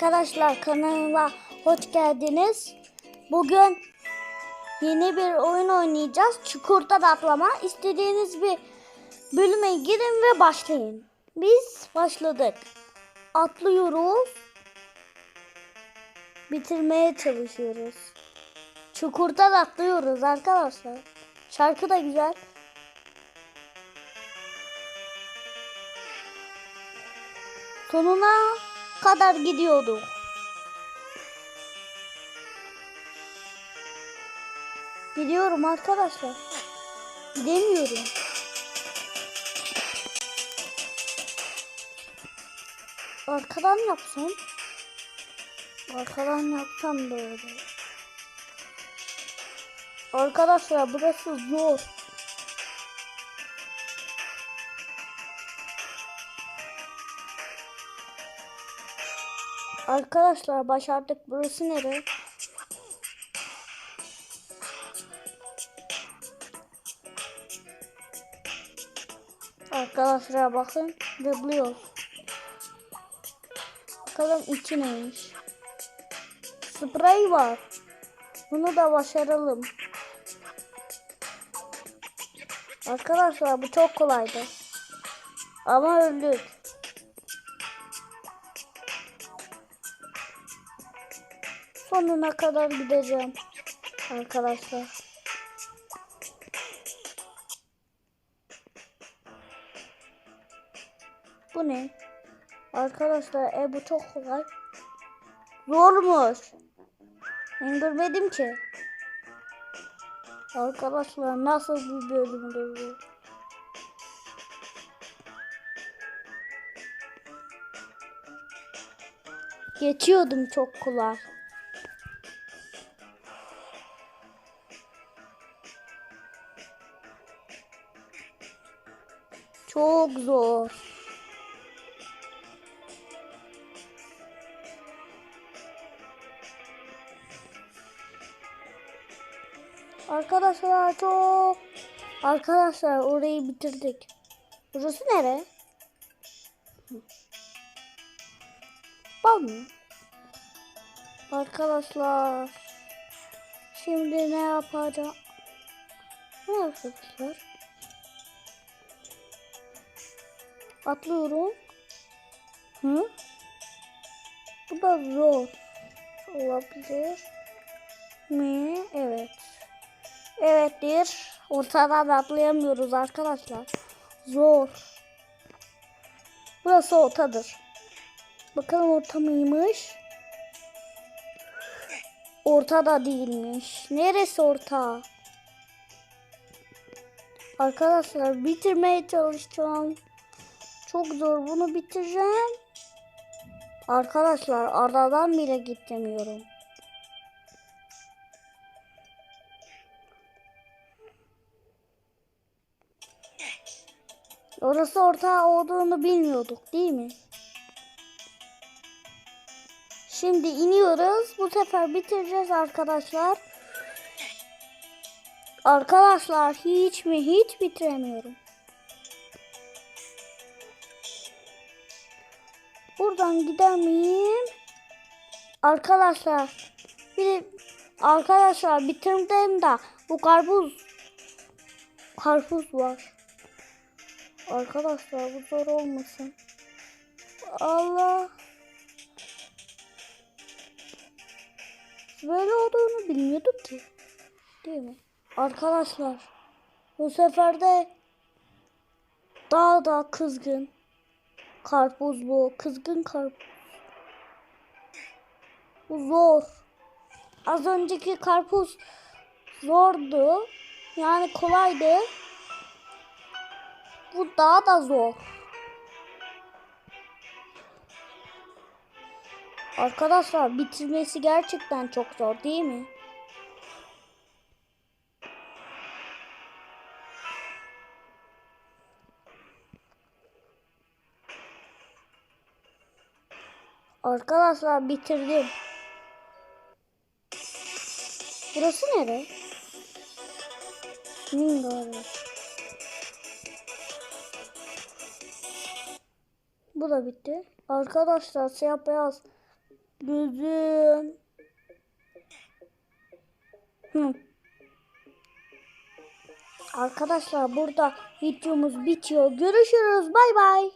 Arkadaşlar kanalıma hoş geldiniz. Bugün yeni bir oyun oynayacağız. Çukurda atlama. İstediğiniz bir bölüme girin ve başlayın. Biz başladık. Atlıyoruz. Bitirmeye çalışıyoruz. Çukurda atlıyoruz arkadaşlar. Şarkı da güzel. Sonuna kadar gidiyorduk. Gidiyorum arkadaşlar. Gidemiyorum. Arkadan yapsam. Arkadan yapsam böyle. Arkadaşlar burası zor. Arkadaşlar başardık. Burası nere? Arkadaşlar bakın zıplıyor. Bakalım içi neymiş. Sprey var. Bunu da başaralım. Arkadaşlar bu çok kolaydı. Ama öldük. Sonuna kadar gideceğim. Arkadaşlar. Bu ne? Arkadaşlar e bu çok kolay. Zormuş. Ben görmedim ki. Arkadaşlar nasıl bir bölümdür bu? Geçiyordum çok kolay. Çok zor. Arkadaşlar çok Arkadaşlar orayı bitirdik. Burası nere? Bal mı? Arkadaşlar şimdi ne yapacağım? Ne arkadaşlar? Atlıyorum. Hı? Bu da zor olabilir mi? Evet. Evettir. Ortadan atlayamıyoruz arkadaşlar. Zor. Burası ortadır. Bakalım orta mıymış? Ortada değilmiş. Neresi orta? Arkadaşlar bitirmeye çalışacağım. Çok zor bunu bitireceğim. Arkadaşlar aradan bile gidemiyorum. Orası orta olduğunu bilmiyorduk değil mi? Şimdi iniyoruz. Bu sefer bitireceğiz arkadaşlar. Arkadaşlar hiç mi hiç bitiremiyorum. Buradan gider miyim? Arkadaşlar bir arkadaşlar bitirdim de bu karpuz karpuz var. Arkadaşlar bu zor olmasın. Allah. Böyle olduğunu bilmiyordum ki. Değil mi? Arkadaşlar bu sefer de daha da kızgın. Karpuz bu. Kızgın karpuz. Bu zor. Az önceki karpuz zordu. Yani kolaydı. Bu daha da zor. Arkadaşlar bitirmesi gerçekten çok zor değil mi? Arkadaşlar bitirdim. Burası nere? Mingar. Bu da bitti. Arkadaşlar siyah beyaz Gözüm. Hı. Arkadaşlar burada videomuz bitiyor. Görüşürüz. Bay bay.